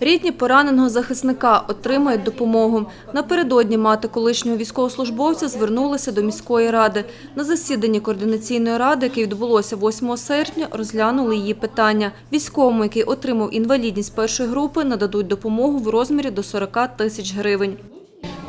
Рідні пораненого захисника отримають допомогу. Напередодні мати колишнього військовослужбовця звернулася до міської ради. На засіданні координаційної ради, яке відбулося 8 серпня, розглянули її питання. Військовому, який отримав інвалідність першої групи, нададуть допомогу в розмірі до 40 тисяч гривень.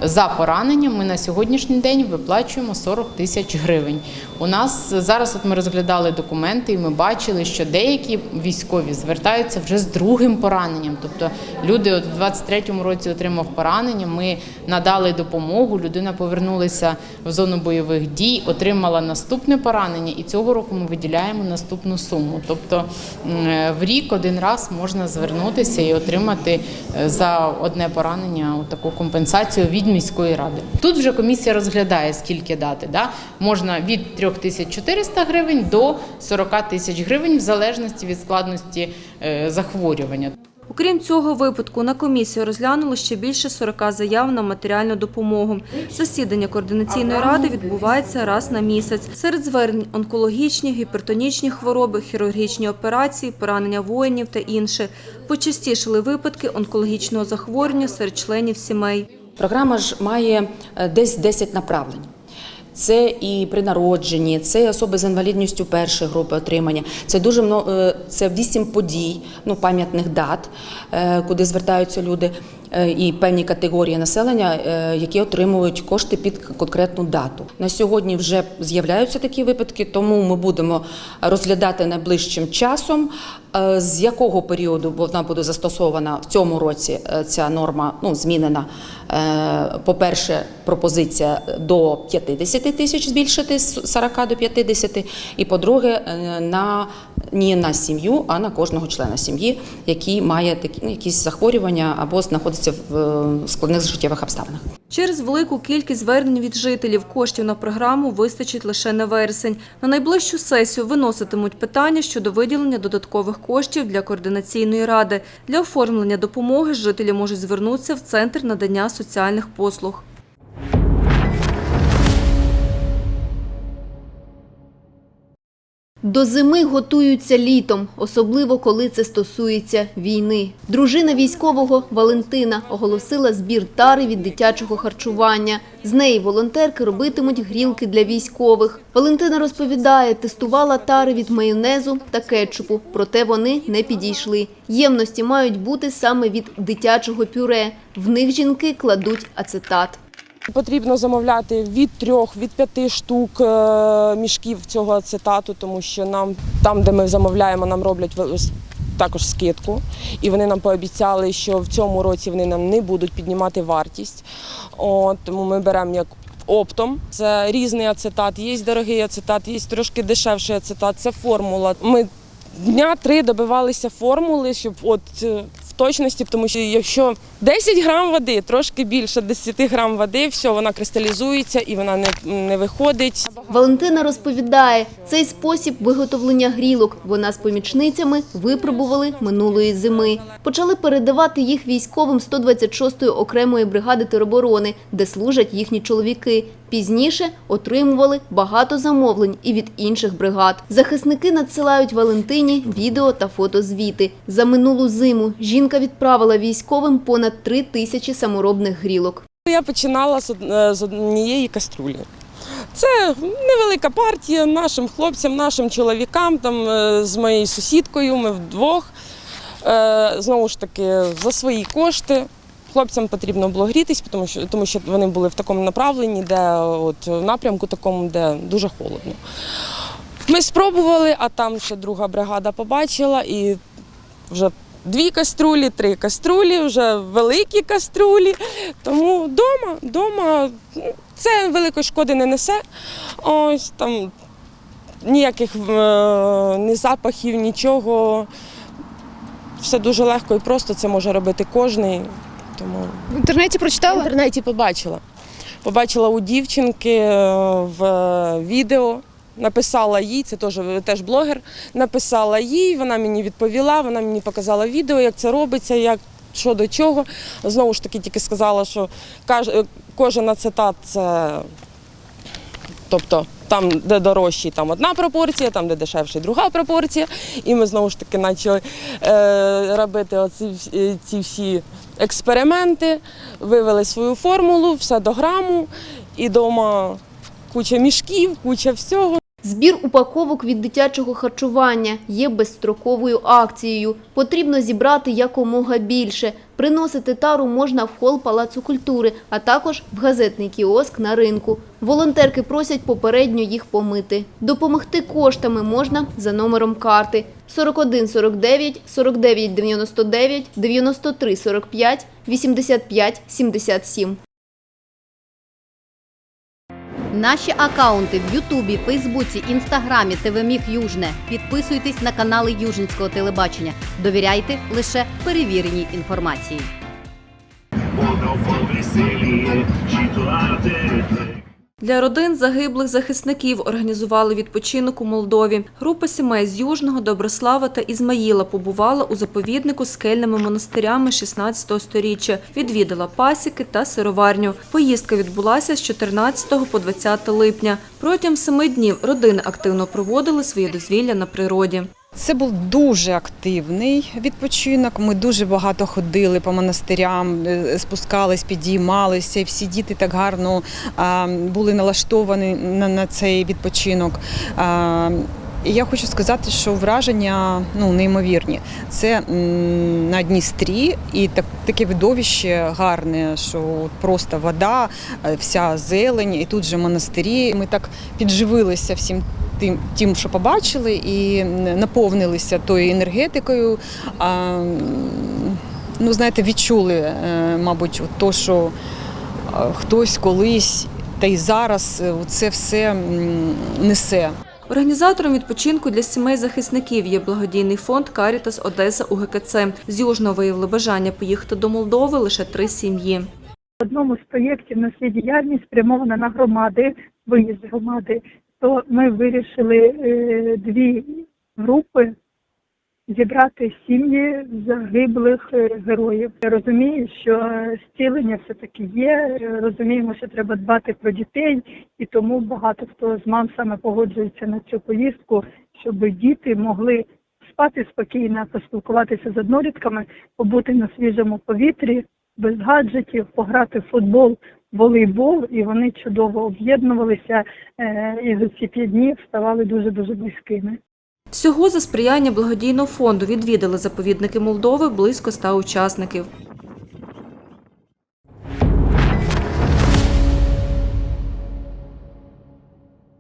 За поранення ми на сьогоднішній день виплачуємо 40 тисяч гривень. У нас зараз от ми розглядали документи, і ми бачили, що деякі військові звертаються вже з другим пораненням. Тобто люди от в 23-му році отримав поранення. Ми надали допомогу. Людина повернулася в зону бойових дій, отримала наступне поранення, і цього року ми виділяємо наступну суму. Тобто в рік один раз можна звернутися і отримати е, за одне поранення таку компенсацію від міської ради. Тут вже комісія розглядає, скільки дати. Да? Можна від 3400 гривень до 40 тисяч гривень, в залежності від складності е, захворювання. Окрім цього випадку, на комісію розглянули ще більше 40 заяв на матеріальну допомогу. Засідання координаційної ради відбувається раз на місяць. Серед звернень онкологічні, гіпертонічні хвороби, хірургічні операції, поранення воїнів та інше. Почастішили випадки онкологічного захворювання серед членів сімей. Програма ж має е, десь 10 направлень. Це і при народженні, це і особи з інвалідністю першої групи отримання. Це дуже мно- е, це вісім подій, ну пам'ятних дат, е, куди звертаються люди, і певні категорії населення, е, які отримують кошти під конкретну дату. На сьогодні вже з'являються такі випадки, тому ми будемо розглядати найближчим часом, е, з якого періоду вона буде застосована в цьому році. е, Ця норма ну змінена. Е, По-перше, пропозиція до 50 тисяч збільшити з 40 до 50, і по-друге, е, на не на сім'ю, а на кожного члена сім'ї, який має такі ну, якісь захворювання або знаходиться в е, складних життєвих обставинах. Через велику кількість звернень від жителів коштів на програму вистачить лише на вересень. На найближчу сесію виноситимуть питання щодо виділення додаткових коштів для координаційної ради. Для оформлення допомоги жителі можуть звернутися в центр надання соціальних послуг. До зими готуються літом, особливо коли це стосується війни. Дружина військового Валентина оголосила збір тари від дитячого харчування. З неї волонтерки робитимуть грілки для військових. Валентина розповідає, тестувала тари від майонезу та кетчупу, проте вони не підійшли. Ємності мають бути саме від дитячого пюре. В них жінки кладуть ацетат. Потрібно замовляти від трьох, від п'яти штук е, мішків цього ацетату, тому що нам там, де ми замовляємо, нам роблять також скидку. І вони нам пообіцяли, що в цьому році вони нам не будуть піднімати вартість. От, тому ми беремо як оптом. Це різний ацетат, є дорогий ацетат, є трошки дешевший ацетат, це формула. Ми дня три добивалися формули, щоб от е, точності, тому що якщо 10 грам води, трошки більше 10 грам води, все, вона кристалізується і вона не, не виходить. Валентина розповідає, цей спосіб виготовлення грілок вона з помічницями випробували минулої зими. Почали передавати їх військовим 126-ї окремої бригади тероборони, де служать їхні чоловіки. Пізніше отримували багато замовлень і від інших бригад. Захисники надсилають Валентині відео та фотозвіти. За минулу зиму жінка відправила військовим понад три тисячі саморобних грілок. Я починала з е, однієї каструлі. Це невелика партія нашим хлопцям, нашим чоловікам, там, е, з моєю сусідкою, ми вдвох. Е, Знову ж таки, за свої кошти. Хлопцям потрібно було грітись, тому що, тому що вони були в такому направленні, де от, в напрямку такому, де дуже холодно. Ми спробували, а там ще друга бригада побачила і вже дві каструлі, три каструлі, вже великі каструлі. Тому вдома, вдома це великої шкоди не несе. Ось там ніяких е, ні запахів, нічого. Все дуже легко і просто це може робити кожен. Тому В інтернеті прочитала? в інтернеті побачила. Побачила у дівчинки е, в відео. Написала їй, це теж, теж блогер. Написала їй, вона мені відповіла, вона мені показала відео, як це робиться, як що до чого. Знову ж таки, тільки сказала, що кожен ацетат це тобто Там, де дорожчий, там одна пропорція, там, де дешевший, друга пропорція. І ми знову ж таки почали е, робити оці, е, ці всі експерименти, вивели свою формулу, все до граму, і вдома куча мішків, куча всього. Збір упаковок від дитячого харчування є безстроковою акцією. Потрібно зібрати якомога більше. Приносити тару можна в хол Палацу культури, а також в газетний кіоск на ринку. Волонтерки просять попередньо їх помити. Допомогти коштами можна за номером карти 41 49 49 99 93 45 85 77. Наші акаунти в Ютубі, Фейсбуці, Інстаграмі, ТВ Міг Южне. Підписуйтесь на канали Южницького телебачення. Довіряйте лише перевіреній інформації. Воно повеселіє, житувати. Для родин загиблих захисників організували відпочинок у Молдові. Група сімей з Южного, Доброслава та Ізмаїла побувала у заповіднику з скельними монастирями 16 сторіччя, відвідала пасіки та сироварню. Поїздка відбулася з 14 по 20 липня. Протягом семи днів родини активно проводили своє дозвілля на природі. Це був дуже активний відпочинок. Ми дуже багато ходили по монастирям, е, спускались, підіймалися, і всі діти так гарно були налаштовані на, цей відпочинок. І я хочу сказати, що враження ну, неймовірні. Це на Дністрі і так, таке видовище гарне, що просто вода, е, вся зелень, і тут же монастирі. Ми так підживилися всім тим, тим, що побачили, і наповнилися тою енергетикою. А, ну, знаєте, відчули, е, мабуть, от то, що е, хтось колись та й зараз е, це все несе. Організатором відпочинку для сімей захисників є благодійний фонд Карітас Одеса УГКЦ. З Южного виявили бажання поїхати до Молдови лише три сім'ї. В одному з проєктів на свій діяльність спрямована на громади, виїзд громади, то ми вирішили е, дві групи зібрати сім'ї загиблих е, героїв. Я розумію, що зцілення все-таки є. е, Розуміємо, що треба дбати про дітей, і тому багато хто з мам саме погоджується на цю поїздку, щоб діти могли спати спокійно, поспілкуватися з однолітками, побути на свіжому повітрі, без гаджетів, пограти в футбол, волейбол, і вони чудово об'єднувалися е, і за ці п'ять днів ставали дуже дуже близькими. Всього за сприяння благодійного фонду відвідали заповідники Молдови близько ста учасників.